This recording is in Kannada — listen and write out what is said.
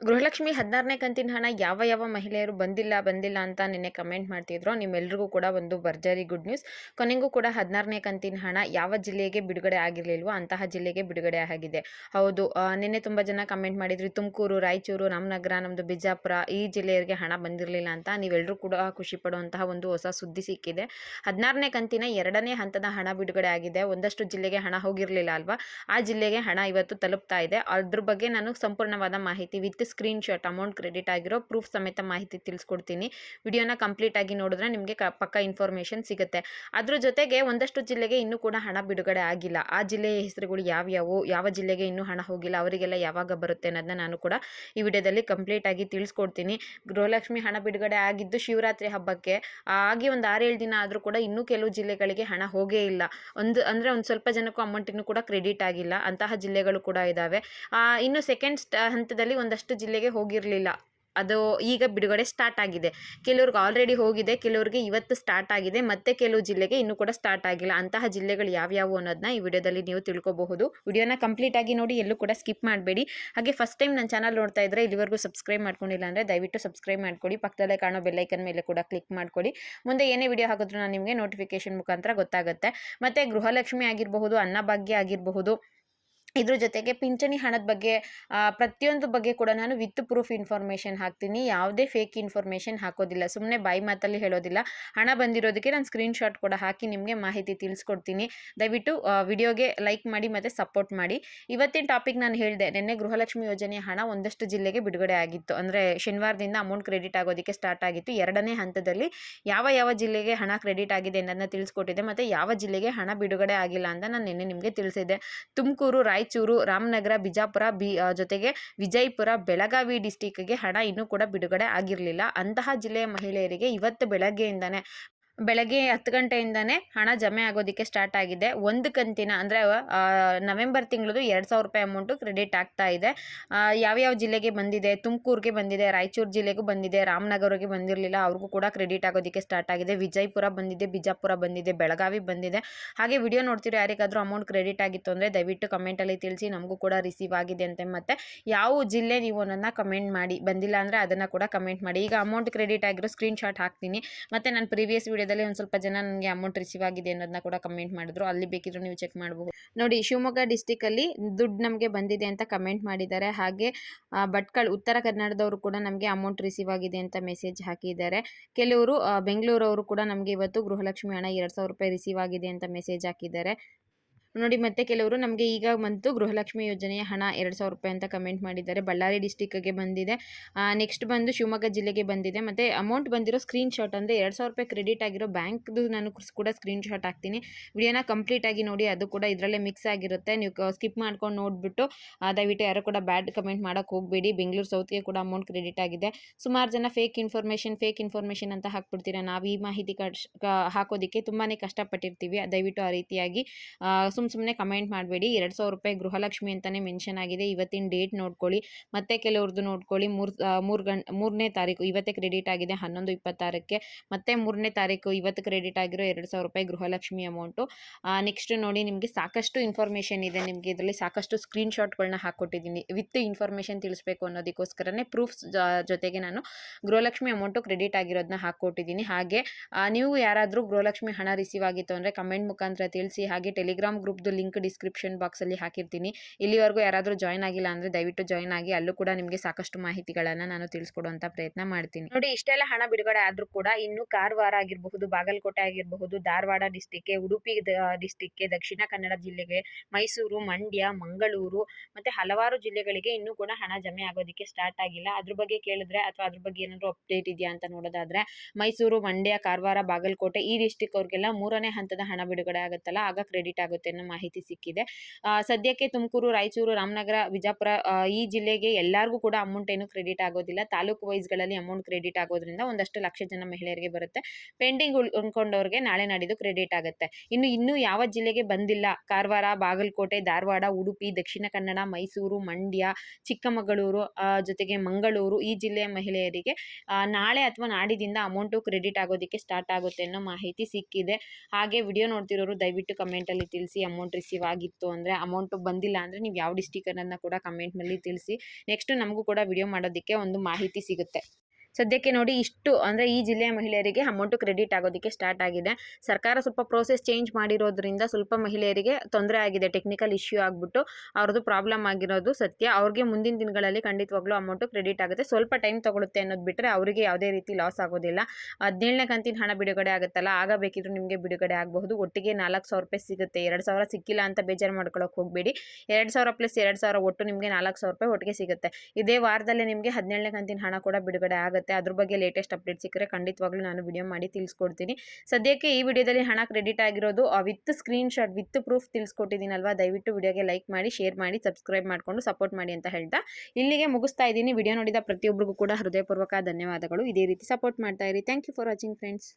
ಗೃಹಲಕ್ಷ್ಮಿ ಹದಿನಾರನೇ ಕಂತಿನ ಹಣ ಯಾವ ಯಾವ ಮಹಿಳೆಯರು ಬಂದಿಲ್ಲ ಬಂದಿಲ್ಲ ಅಂತ ನಿನ್ನೆ ಕಮೆಂಟ್ ಮಾಡ್ತಿದ್ರು. ನಿಮ್ಮೆಲ್ರಿಗೂ ಕೂಡ ಒಂದು ಭರ್ಜರಿ ಗುಡ್ ನ್ಯೂಸ್ ಕೊನೆಗೂ ಕೂಡ ಹದಿನಾರನೇ ಕಂತಿನ ಹಣ ಯಾವ ಜಿಲ್ಲೆಗೆ ಬಿಡುಗಡೆ ಆಗಿರಲಿಲ್ವೋ ಅಂತಹ ಜಿಲ್ಲೆಗೆ ಬಿಡುಗಡೆ ಆಗಿದೆ. ಹೌದು ನಿನ್ನೆ ತುಂಬ ಜನ ಕಮೆಂಟ್ ಮಾಡಿದ್ರಿ, ತುಮಕೂರು, ರಾಯಚೂರು, ರಾಮನಗರ ನಮ್ಮದು ಬಿಜಾಪುರ ಈ ಜಿಲ್ಲೆಯವರಿಗೆ ಹಣ ಬಂದಿರಲಿಲ್ಲ ಅಂತ. ನೀವೆಲ್ಲರೂ ಕೂಡ ಖುಷಿ ಪಡುವಂತಹ ಒಂದು ಹೊಸ ಸುದ್ದಿ ಸಿಕ್ಕಿದೆ. ಹದಿನಾರನೇ ಕಂತಿನ ಎರಡನೇ ಹಂತದ ಹಣ ಬಿಡುಗಡೆ ಆಗಿದೆ. ಒಂದಷ್ಟು ಜಿಲ್ಲೆಗೆ ಹಣ ಹೋಗಿರಲಿಲ್ಲ ಅಲ್ವಾ? ಆ ಜಿಲ್ಲೆಗೆ ಹಣ ಇವತ್ತು ತಲುಪ್ತಾ ಇದೆ. ಅದ್ರ ಬಗ್ಗೆ ನಾನು ಸಂಪೂರ್ಣವಾದ ಮಾಹಿತಿ with screen shot amount credit ಆಗಿರೋ ಪ್ರೂಫ್ ಸಮೇತ ಮಾಹಿತಿ ತಿಳಿಸ್ಕೊಡ್ತೀನಿ. ವಿಡಿಯೋನ ಕಂಪ್ಲೀಟ್ ಆಗಿ ನೋಡಿದ್ರೆ ನಿಮಗೆ ಪಕ್ಕ ಇನ್ಫಾರ್ಮೇಷನ್ ಸಿಗುತ್ತೆ. ಅದ್ರ ಜೊತೆಗೆ ಒಂದಷ್ಟು ಜಿಲ್ಲೆಗೆ ಇನ್ನೂ ಕೂಡ ಹಣ ಬಿಡುಗಡೆ ಆಗಿಲ್ಲ. ಆ ಜಿಲ್ಲೆಯ ಹೆಸರುಗಳು ಯಾವ್ಯಾವು, ಯಾವ ಜಿಲ್ಲೆಗೆ ಇನ್ನೂ ಹಣ ಹೋಗಿಲ್ಲ, ಅವರಿಗೆಲ್ಲ ಯಾವಾಗ ಬರುತ್ತೆ ಅನ್ನೋದನ್ನ ನಾನು ಕೂಡ ಈ ವಿಡಿಯೋದಲ್ಲಿ ಕಂಪ್ಲೀಟ್ ಆಗಿ ತಿಳಿಸ್ಕೊಡ್ತೀನಿ. ಗೃಹಲಕ್ಷ್ಮಿ ಹಣ ಬಿಡುಗಡೆ ಆಗಿದ್ದು ಶಿವರಾತ್ರಿ ಹಬ್ಬಕ್ಕೆ, ಆಗಿ ಒಂದು ಆರೇಳು ದಿನ ಆದರೂ ಕೂಡ ಇನ್ನೂ ಕೆಲವು ಜಿಲ್ಲೆಗಳಿಗೆ ಹಣ ಹೋಗೇ ಇಲ್ಲ. ಒಂದು, ಅಂದರೆ ಒಂದು ಸ್ವಲ್ಪ ಜನಕ್ಕೂ ಅಮೌಂಟ್ ಇನ್ನೂ ಕೂಡ ಕ್ರೆಡಿಟ್ ಆಗಿಲ್ಲ. ಅಂತಹ ಜಿಲ್ಲೆಗಳು ಕೂಡ ಇದ್ದಾವೆ ಇನ್ನು ಸೆಕೆಂಡ್ ಹಂತದಲ್ಲಿ ಒಂದಷ್ಟು ಜಿಲ್ಲೆಗೆ ಹೋಗಿರಲಿಲ್ಲ. ಅದು ಈಗ ಬಿಡುಗಡೆ ಸ್ಟಾರ್ಟ್ ಆಗಿದೆ. ಕೆಲವ್ರಿಗೆ ಆಲ್ರೆಡಿ ಹೋಗಿದೆ, ಕೆಲವ್ರಿಗೆ ಇವತ್ತು ಸ್ಟಾರ್ಟ್ ಆಗಿದೆ, ಮತ್ತೆ ಕೆಲವು ಜಿಲ್ಲೆಗೆ ಇನ್ನೂ ಕೂಡ ಸ್ಟಾರ್ಟ್ ಆಗಿಲ್ಲ. ಅಂತಹ ಜಿಲ್ಲೆಗಳು ಯಾವ್ಯಾವು ಅನ್ನೋದನ್ನ ಈ ವಿಡಿಯೋದಲ್ಲಿ ನೀವು ತಿಳ್ಕೊಬಹುದು. ವಿಡಿಯೋನ ಕಂಪ್ಲೀಟ್ ಆಗಿ ನೋಡಿ, ಎಲ್ಲೂ ಕೂಡ ಸ್ಕಿಪ್ ಮಾಡಬೇಡಿ. ಹಾಗೆ ಫಸ್ಟ್ ಟೈಮ್ ನನ್ನ ಚಾನಲ್ ನೋಡ್ತಾ ಇದ್ರೆ ಇಲ್ಲಿವರೆಗೂ ಸಬ್ಸ್ಕ್ರೈಬ್ ಮಾಡ್ಕೊಂಡಿಲ್ಲ ಅಂದರೆ ದಯವಿಟ್ಟು ಸಬ್ಸ್ಕ್ರೈಬ್ ಮಾಡ್ಕೊಡಿ. ಪಕ್ಕದಲ್ಲೇ ಕಾಣೋ ಬೆಲ್ಲೈಕನ್ ಮೇಲೆ ಕೂಡ ಕ್ಲಿಕ್ ಮಾಡ್ಕೊಡಿ. ಮುಂದೆ ಏನೇ ವಿಡಿಯೋ ಹಾಕಿದ್ರು ನಾನು ನಿಮಗೆ ನೋಟಿಫಿಕೇಶನ್ ಮುಖಾಂತರ ಗೊತ್ತಾಗುತ್ತೆ. ಮತ್ತು ಗೃಹಲಕ್ಷ್ಮಿ ಆಗಿರಬಹುದು, ಅನ್ನಭಾಗ್ಯ ಆಗಿರಬಹುದು ಇದ್ರ ಜೊತೆಗೆ ಪಿಂಚಣಿ ಹಣದ ಬಗ್ಗೆ ಪ್ರತಿಯೊಂದು ಬಗ್ಗೆ ಕೂಡ ನಾನು ವಿತ್ ಪ್ರೂಫ್ ಇನ್ಫಾರ್ಮೇಷನ್ ಹಾಕ್ತೀನಿ. ಯಾವುದೇ ಫೇಕ್ ಇನ್ಫಾರ್ಮೇಷನ್ ಹಾಕೋದಿಲ್ಲ. ಸುಮ್ಮನೆ ಬಾಯಿ ಮಾತಲ್ಲಿ ಹೇಳೋದಿಲ್ಲ. ಹಣ ಬಂದಿರೋದಕ್ಕೆ ನಾನು ಸ್ಕ್ರೀನ್ಶಾಟ್ ಕೂಡ ಹಾಕಿ ನಿಮಗೆ ಮಾಹಿತಿ ತಿಳಿಸ್ಕೊಡ್ತೀನಿ. ದಯವಿಟ್ಟು ವಿಡಿಯೋಗೆ ಲೈಕ್ ಮಾಡಿ ಮತ್ತು ಸಪೋರ್ಟ್ ಮಾಡಿ. ಇವತ್ತಿನ ಟಾಪಿಕ್ ನಾನು ಹೇಳಿದೆ, ನಿನ್ನೆ ಗೃಹಲಕ್ಷ್ಮಿ ಯೋಜನೆಯ ಹಣ ಒಂದಷ್ಟು ಜಿಲ್ಲೆಗೆ ಬಿಡುಗಡೆ ಆಗಿತ್ತು. ಅಂದರೆ ಶನಿವಾರದಿಂದ ಅಮೌಂಟ್ ಕ್ರೆಡಿಟ್ ಆಗೋದಕ್ಕೆ ಸ್ಟಾರ್ಟ್ ಆಗಿತ್ತು. ಎರಡನೇ ಹಂತದಲ್ಲಿ ಯಾವ ಯಾವ ಜಿಲ್ಲೆಗೆ ಹಣ ಕ್ರೆಡಿಟ್ ಆಗಿದೆ ಅನ್ನೋದನ್ನ ತಿಳಿಸ್ಕೊಟ್ಟಿದೆ ಮತ್ತು ಯಾವ ಜಿಲ್ಲೆಗೆ ಹಣ ಬಿಡುಗಡೆ ಆಗಿಲ್ಲ ಅಂತ ನಾನು ನಿನ್ನೆ ನಿಮಗೆ ತಿಳಿಸಿದ್ದೆ. ತುಮಕೂರು, ರಾಯಚೂರು ರಾಮನಗರ, ಬಿಜಾಪುರ, ಬಿ ಜೊತೆಗೆ ವಿಜಯಪುರ, ಬೆಳಗಾವಿ ಡಿಸ್ಟಿಕ್ಗೆ ಹಣ ಇನ್ನೂ ಕೂಡ ಬಿಡುಗಡೆ ಆಗಿರಲಿಲ್ಲ. ಅಂತಹ ಜಿಲ್ಲೆಯ ಮಹಿಳೆಯರಿಗೆ ಇವತ್ತು ಬೆಳಗ್ಗೆಯಿಂದನೇ ಬೆಳಗ್ಗೆ ಹತ್ತು ಗಂಟೆಯಿಂದನೇ ಹಣ ಜಮೆ ಆಗೋದಕ್ಕೆ ಸ್ಟಾರ್ಟ್ ಆಗಿದೆ. ಒಂದು ಕಂತಿನ ಅಂದರೆ ನವೆಂಬರ್ ತಿಂಗಳದು ಎರಡು ಸಾವಿರ ರೂಪಾಯಿ ಅಮೌಂಟು ಕ್ರೆಡಿಟ್ ಆಗ್ತಾ ಇದೆ. ಯಾವ್ಯಾವ ಜಿಲ್ಲೆಗೆ ಬಂದಿದೆ? ತುಮಕೂರಿಗೆ ಬಂದಿದೆ, ರಾಯಚೂರು ಜಿಲ್ಲೆಗೂ ಬಂದಿದೆ, ರಾಮನಗರಿಗೆ ಬಂದಿರಲಿಲ್ಲ, ಅವ್ರಿಗೂ ಕೂಡ ಕ್ರೆಡಿಟ್ ಆಗೋದಕ್ಕೆ ಸ್ಟಾರ್ಟ್ ಆಗಿದೆ. ವಿಜಯಪುರ ಬಂದಿದೆ, ಬಿಜಾಪುರ ಬಂದಿದೆ, ಬೆಳಗಾವಿ ಬಂದಿದೆ. ಹಾಗೆ ವಿಡಿಯೋ ನೋಡ್ತಿರೋ ಯಾರಿಗಾದರೂ ಅಮೌಂಟ್ ಕ್ರೆಡಿಟ್ ಆಗಿತ್ತು ಅಂದರೆ, ದಯವಿಟ್ಟು ಕಮೆಂಟಲ್ಲಿ ತಿಳಿಸಿ, ನಮಗೂ ಕೂಡ ರಿಸೀವ್ ಆಗಿದೆ ಅಂತೆ. ಮತ್ತು, ಯಾವ ಜಿಲ್ಲೆ ನೀವು ನನ್ನ ಕಮೆಂಟ್ ಮಾಡಿ, ಬಂದಿಲ್ಲ ಅಂದರೆ ಅದನ್ನು ಕೂಡ ಕಮೆಂಟ್ ಮಾಡಿ. ಈಗ ಅಮೌಂಟ್ ಕ್ರೆಡಿಟ್ ಆಗಿರೋ ಸ್ಕ್ರೀನ್ಶಾಟ್ ಹಾಕ್ತೀನಿ. ಮತ್ತು, ನಾನು ಪ್ರೀವಿಯಸ್ ವಿಡಿಯೋದಲ್ಲಿ ಒಂದು ಸ್ವಲ್ಪ ಜನ ನನಗೆ ಅಮೌಂಟ್ ರಿಸೀವ್ ಆಗಿದೆ ಅನ್ನೋದನ್ನ ಕೂಡ ಕಮೆಂಟ್ ಮಾಡಿದ್ರು. ಅಲ್ಲಿ ಬೇಕಿದ್ರು ನೀವು ಚೆಕ್ ಮಾಡಬಹುದು ನೋಡಿ, ಶಿವಮೊಗ್ಗ ಡಿಸ್ಟಿಕಲ್ಲಿ ದುಡ್ಡು ನಮಗೆ ಬಂದಿದೆ ಅಂತ ಕಮೆಂಟ್ ಮಾಡಿದ್ದಾರೆ. ಹಾಗೆ ಭಟ್ಕಳ್, ಉತ್ತರ ಕರ್ನಾಟಕದವರು ಕೂಡ ನಮಗೆ ಅಮೌಂಟ್ ರಿಸೀವ್ ಆಗಿದೆ ಅಂತ ಮೆಸೇಜ್ ಹಾಕಿದ್ದಾರೆ. ಕೆಲವರು ಬೆಂಗಳೂರು ಬೆಂಗಳೂರವರು ಕೂಡ ನಮಗೆ ಇವತ್ತು ಗೃಹಲಕ್ಷ್ಮಿ ಹಣ ಎರಡು ಸಾವಿರ ರೂಪಾಯಿ ರಿಸೀವ್ ಆಗಿದೆ ಅಂತ ಮೆಸೇಜ್ ಹಾಕಿದ್ದಾರೆ. ನೋಡಿ, ಮತ್ತೆ ಕೆಲವರು ನಮಗೆ ಈಗ ಬಂತು ಗೃಹಲಕ್ಷ್ಮಿ ಯೋಜನೆಯ ಹಣ ಎರಡು ಸಾವಿರ ರೂಪಾಯಿ ಅಂತ ಕಮೆಂಟ್ ಮಾಡಿದ್ದಾರೆ. ಬಳ್ಳಾರಿ ಡಿಸ್ಟಿಕ್ಗೆ ಬಂದಿದೆ. ನೆಕ್ಸ್ಟ್ ಬಂದು ಶಿವಮೊಗ್ಗ ಜಿಲ್ಲೆಗೆ ಬಂದಿದೆ. ಮತ್ತು ಅಮೌಂಟ್ ಬಂದಿರೋ ಸ್ಕ್ರೀನ್ಶಾಟ್ ಅಂದರೆ ಎರಡು ಸಾವಿರ ರೂಪಾಯಿ ಕ್ರೆಡಿಟ್ ಆಗಿರೋ ಬ್ಯಾಂಕ್ದು ನಾನು ಕೂಡ ಕೂಡ ಸ್ಕ್ರೀನ್ಶಾಟ್ ಹಾಕ್ತೀನಿ. ವಿಡಿಯೋನ ಕಂಪ್ಲೀಟ್ ಆಗಿ ನೋಡಿ, ಅದು ಕೂಡ ಇದರಲ್ಲೇ ಮಿಕ್ಸ್ ಆಗಿರುತ್ತೆ. ನೀವು ಸ್ಕಿಪ್ ಮಾಡ್ಕೊಂಡು ನೋಡಿಬಿಟ್ಟು ದಯವಿಟ್ಟು ಯಾರು ಕೂಡ ಬ್ಯಾಡ್ ಕಮೆಂಟ್ ಮಾಡೋಕ್ಕೆ ಹೋಗಬೇಡಿ. ಬೆಂಗಳೂರು ಸೌತ್ಗೆ ಕೂಡ ಅಮೌಂಟ್ ಕ್ರೆಡಿಟ್ ಆಗಿದೆ. ಸುಮಾರು ಜನ ಫೇಕ್ ಇನ್ಫಾರ್ಮೇಷನ್ ಫೇಕ್ ಇನ್ಫಾರ್ಮೇಷನ್ ಅಂತ ಹಾಕ್ಬಿಡ್ತೀರಾ. ನಾವು ಈ ಮಾಹಿತಿ ಕಡ್ಸ್ ಕ- ಹಾಕೋದಕ್ಕೆ ತುಂಬಾ ಕಷ್ಟಪಟ್ಟಿರ್ತೀವಿ. ದಯವಿಟ್ಟು ಆ ರೀತಿಯಾಗಿ ಸುಮ್ಮ ಸುಮ್ಮನೆ ಕಮೆಂಟ್ ಮಾಡಬೇಡಿ. ಎರಡು ಸಾವಿರ ರೂಪಾಯಿ ಗೃಹಲಕ್ಷ್ಮಿ ಅಂತಲೇ ಮೆನ್ಷನ್ ಆಗಿದೆ. ಇವತ್ತಿನ ಡೇಟ್ ನೋಡ್ಕೊಳ್ಳಿ. ಮತ್ತೆ ಕೆಲವ್ರದ್ದು ನೋಡ್ಕೊಳ್ಳಿ. ಮೂರು ಮೂರು ಗಂ ಮೂರನೇ ತಾರೀಕು ಇವತ್ತೇ ಕ್ರೆಡಿಟ್ ಆಗಿದೆ ಹನ್ನೊಂದು ಇಪ್ಪತ್ತಾರಕ್ಕೆ. ಮತ್ತೆ ಮೂರನೇ ತಾರೀಕು ಇವತ್ತು ಕ್ರೆಡಿಟ್ ಆಗಿರೋ ಎರಡು ಸಾವಿರ ರೂಪಾಯಿ ಗೃಹಲಕ್ಷ್ಮಿ ಅಮೌಂಟು. ನೆಕ್ಸ್ಟ್ ನೋಡಿ ನಿಮಗೆ ಸಾಕಷ್ಟು ಇನ್ಫಾರ್ಮೇಷನ್ ಇದೆ. ನಿಮಗೆ ಇದರಲ್ಲಿ ಸಾಕಷ್ಟು ಸ್ಕ್ರೀನ್ಶಾಟ್ಗಳನ್ನ ಹಾಕ್ಕೊಟ್ಟಿದ್ದೀನಿ. ವಿತ್ ಇನ್ಫಾರ್ಮೇಷನ್ ತಿಳಿಸ್ಬೇಕು ಅನ್ನೋದಕ್ಕೋಸ್ಕರನೇ ಪ್ರೂಫ್ಸ್ ಜೊತೆಗೆ ನಾನು ಗೃಹಲಕ್ಷ್ಮಿ ಅಮೌಂಟು ಕ್ರೆಡಿಟ್ ಆಗಿರೋದನ್ನ ಹಾಕ್ಕೊಟ್ಟಿದ್ದೀನಿ. ಹಾಗೆ ನೀವು ಯಾರಾದರೂ ಗೃಹಲಕ್ಷ್ಮಿ ಹಣ ರಿಸೀವ್ ಆಗಿತ್ತು ಅಂದರೆ ಕಮೆಂಟ್ ಮುಖಾಂತರ ತಿಳಿಸಿ. ಹಾಗೆ ಟೆಲಿಗ್ರಾಮ್ ಗ್ರೂಪ್ದು ಲಿಂಕ್ ಡಿಸ್ಕ್ರಿಪ್ಷನ್ ಬಾಕ್ಸಲ್ಲಿ ಹಾಕಿರ್ತೀನಿ. ಇಲ್ಲಿವರೆಗೂ ಯಾರಾದರೂ ಜಾಯ್ನ್ ಆಗಿಲ್ಲ ಅಂದರೆ ದಯವಿಟ್ಟು ಜಾಯ್ನ್ ಆಗಿ ಅಲ್ಲೂ ಕೂಡ ನಿಮಗೆ ಸಾಕಷ್ಟು ಮಾಹಿತಿಗಳನ್ನು ನಾನು ತಿಳಿಸ್ಕೊಡುವಂಥ ಪ್ರಯತ್ನ ಮಾಡ್ತೀನಿ. ನೋಡಿ, ಇಷ್ಟೆಲ್ಲ ಹಣ ಬಿಡುಗಡೆ ಆದರೂ ಕೂಡ ಇನ್ನು ಕಾರವಾರ ಆಗಿರಬಹುದು, ಬಾಗಲಕೋಟೆ ಆಗಿರಬಹುದು, ಧಾರವಾಡ ಡಿಸ್ಟಿಕ್ಗೆ ಉಡುಪಿ ಡಿಸ್ಟಿಕ್ಗೆ ದಕ್ಷಿಣ ಕನ್ನಡ ಜಿಲ್ಲೆಗೆ, ಮೈಸೂರು, ಮಂಡ್ಯ, ಮಂಗಳೂರು ಮತ್ತು ಹಲವಾರು ಜಿಲ್ಲೆಗಳಿಗೆ ಇನ್ನೂ ಕೂಡ ಹಣ ಜಮೆ ಆಗೋದಕ್ಕೆ ಸ್ಟಾರ್ಟ್ ಆಗಿಲ್ಲ. ಅದ್ರ ಬಗ್ಗೆ ಕೇಳಿದ್ರೆ ಅಥವಾ ಅದ್ರ ಬಗ್ಗೆ ಏನಾದರೂ ಅಪ್ಡೇಟ್ ಇದೆಯಾ ಅಂತ ನೋಡೋದಾದ್ರೆ ಮೈಸೂರು, ಮಂಡ್ಯ, ಕಾರವಾರ, ಬಾಗಲಕೋಟೆ ಈ ಡಿಸ್ಟಿಕ್ ಅವ್ರಿಗೆಲ್ಲ ಮೂರನೇ ಹಂತದ ಹಣ ಬಿಡುಗಡೆ ಆಗುತ್ತಲ್ಲ, ಆಗ ಕ್ರೆಡಿಟ್ ಆಗುತ್ತೆ. ಅನ್ನೋ ಮಾಹಿತಿ ಸಿಕ್ಕಿದೆ. ಸದ್ಯಕ್ಕೆ ತುಮಕೂರು, ರಾಯಚೂರು, ರಾಮನಗರ, ವಿಜಾಪುರ ಈ ಜಿಲ್ಲೆಗೆ ಎಲ್ಲರಿಗೂ ಕೂಡ ಅಮೌಂಟ್ ಏನು ಕ್ರೆಡಿಟ್ ಆಗೋದಿಲ್ಲ. ತಾಲೂಕು ವೈಸ್ಗಳಲ್ಲಿ ಅಮೌಂಟ್ ಕ್ರೆಡಿಟ್ ಆಗೋದ್ರಿಂದ ಒಂದಷ್ಟು ಲಕ್ಷ ಜನ ಮಹಿಳೆಯರಿಗೆ ಬರುತ್ತೆ. ಪೆಂಡಿಂಗ್ ಉಳ್ಕೊಂಡವ್ರಿಗೆ ನಾಳೆ ನಾಡಿದ್ದು ಕ್ರೆಡಿಟ್ ಆಗುತ್ತೆ. ಇನ್ನು, ಇನ್ನೂ ಯಾವ ಜಿಲ್ಲೆಗೆ ಬಂದಿಲ್ಲ, ಕಾರವಾರ, ಬಾಗಲಕೋಟೆ, ಧಾರವಾಡ, ಉಡುಪಿ, ದಕ್ಷಿಣ ಕನ್ನಡ, ಮೈಸೂರು, ಮಂಡ್ಯ, ಚಿಕ್ಕಮಗಳೂರು ಜೊತೆಗೆ ಮಂಗಳೂರು ಈ ಜಿಲ್ಲೆಯ ಮಹಿಳೆಯರಿಗೆ ನಾಳೆ ಅಥವಾ ನಾಡಿದಿಂದ ಅಮೌಂಟು ಕ್ರೆಡಿಟ್ ಆಗೋದಕ್ಕೆ ಸ್ಟಾರ್ಟ್ ಆಗುತ್ತೆ ಅನ್ನೋ ಮಾಹಿತಿ ಸಿಕ್ಕಿದೆ. ಹಾಗೆ ವಿಡಿಯೋ ನೋಡ್ತಿರೋರು ದಯವಿಟ್ಟು ಕಮೆಂಟಲ್ಲಿ ತಿಳಿಸಿ. ಅಮೌಂಟ್ ರಿಸೀವ್ ಆಗಿತ್ತು ಅಂದರೆ ಅಮೌಂಟ್ ಬಂದಿಲ್ಲ ಅಂದರೆ ನೀವು ಯಾವ ಡಿಸ್ಟಿಕ್ ಅನ್ನೋದನ್ನ ಕೂಡ ಕಮೆಂಟ್ನಲ್ಲಿ ತಿಳಿಸಿ. ನೆಕ್ಸ್ಟ್ ನಮಗೂ ಕೂಡ ವಿಡಿಯೋ ಮಾಡೋದಕ್ಕೆ ಒಂದು ಮಾಹಿತಿ ಸಿಗುತ್ತೆ. ಸದ್ಯಕ್ಕೆ ನೋಡಿ ಇಷ್ಟು, ಅಂದರೆ ಈ ಜಿಲ್ಲೆಯ ಮಹಿಳೆಯರಿಗೆ ಅಮೌಂಟು ಕ್ರೆಡಿಟ್ ಆಗೋದಕ್ಕೆ ಸ್ಟಾರ್ಟ್ ಆಗಿದೆ. ಸರ್ಕಾರ ಸ್ವಲ್ಪ ಪ್ರೋಸೆಸ್ ಚೇಂಜ್ ಮಾಡಿರೋದ್ರಿಂದ ಸ್ವಲ್ಪ ಮಹಿಳೆಯರಿಗೆ ತೊಂದರೆ ಆಗಿದೆ ಟೆಕ್ನಿಕಲ್ ಇಶ್ಯೂ ಆಗಿಬಿಟ್ಟು. ಅವ್ರದ್ದು ಪ್ರಾಬ್ಲಮ್ ಆಗಿರೋದು ಸತ್ಯ. ಅವ್ರಿಗೆ ಮುಂದಿನ ದಿನಗಳಲ್ಲಿ ಖಂಡಿತವಾಗ್ಲೂ ಅಮೌಂಟು ಕ್ರೆಡಿಟ್ ಆಗುತ್ತೆ. ಸ್ವಲ್ಪ ಟೈಮ್ ತೊಗೊಳುತ್ತೆ ಅನ್ನೋದು ಬಿಟ್ಟರೆ ಅವರಿಗೆ ಯಾವುದೇ ರೀತಿ ಲಾಸ್ ಆಗೋದಿಲ್ಲ. ಹದಿನೇಳನೇ ಕಂತಿನ ಹಣ ಬಿಡುಗಡೆ ಆಗುತ್ತಲ್ಲ ಆಗ ಬೇಕಿದ್ರು ನಿಮಗೆ ಬಿಡುಗಡೆ ಆಗಬಹುದು. ಒಟ್ಟಿಗೆ ನಾಲ್ಕು ಸಾವಿರ ರೂಪಾಯಿ ಸಿಗುತ್ತೆ. ಎರಡು ಸಾವಿರ ಸಿಕ್ಕಿಲ್ಲ ಅಂತ ಬೇಜಾರು ಮಾಡ್ಕೊಳ್ಳೋಕೆ ಹೋಗಬೇಡಿ. ಎರಡು ಸಾವಿರ ಪ್ಲಸ್ ಎರಡು ಸಾವಿರ ಒಟ್ಟು ನಿಮಗೆ ನಾಲ್ಕು ಸಾವಿರ ರೂಪಾಯಿ ಒಟ್ಟಿಗೆ ಸಿಗುತ್ತೆ. ಇದೇ ವಾರದಲ್ಲೇ ನಿಮಗೆ ಹದಿನೇಳನೇ ಕಂತಿನ ಹಣ ಕೂಡ ಬಿಡುಗಡೆ ಆಗುತ್ತೆ ಅದ್ರ ಬಗ್ಗೆ ಲೇಟೆಸ್ಟ್ ಅಪ್ಡೇಟ್ ಸಿಕ್ಕರೆ ಖಂಡಿತವಾಗ್ಲೂ ನಾನು ವಿಡಿಯೋ ಮಾಡಿ ತಿಳಿಸ್ಕೊಡ್ತೀನಿ. ಸದ್ಯಕ್ಕೆ ಈ ವಿಡಿಯೋದಲ್ಲಿ ಹಣ ಕ್ರೆಡಿಟ್ ಆಗಿರೋದು with screen shot with proof ತಿಳಿಸ್ಕೊಟ್ಟಿದ್ದೀನಲ್ವಾ? ದಯವಿಟ್ಟು ವಿಡಿಯೋಗೆ ಲೈಕ್ ಮಾಡಿ ಶೇರ್ ಮಾಡಿ ಸಬ್ಸ್ಕ್ರೈಬ್ ಮಾಡಿಕೊಂಡು ಸಪೋರ್ಟ್ ಮಾಡಿ ಅಂತ ಹೇಳ್ತಾ ಇಲ್ಲಿಗೆ ಮುಗಿಸ್ತಾ ಇದ್ದೀನಿ. ವಿಡಿಯೋ ನೋಡಿದ ಪ್ರತಿಯೊಬ್ಬರಿಗೂ ಕೂಡ ಹೃದಯಪೂರ್ವಕ ಧನ್ಯವಾದಗಳು. ಇದೇ ರೀತಿ ಸಪೋರ್ಟ್ ಮಾಡ್ತಾ ಇರಿ. Thank you for watching friends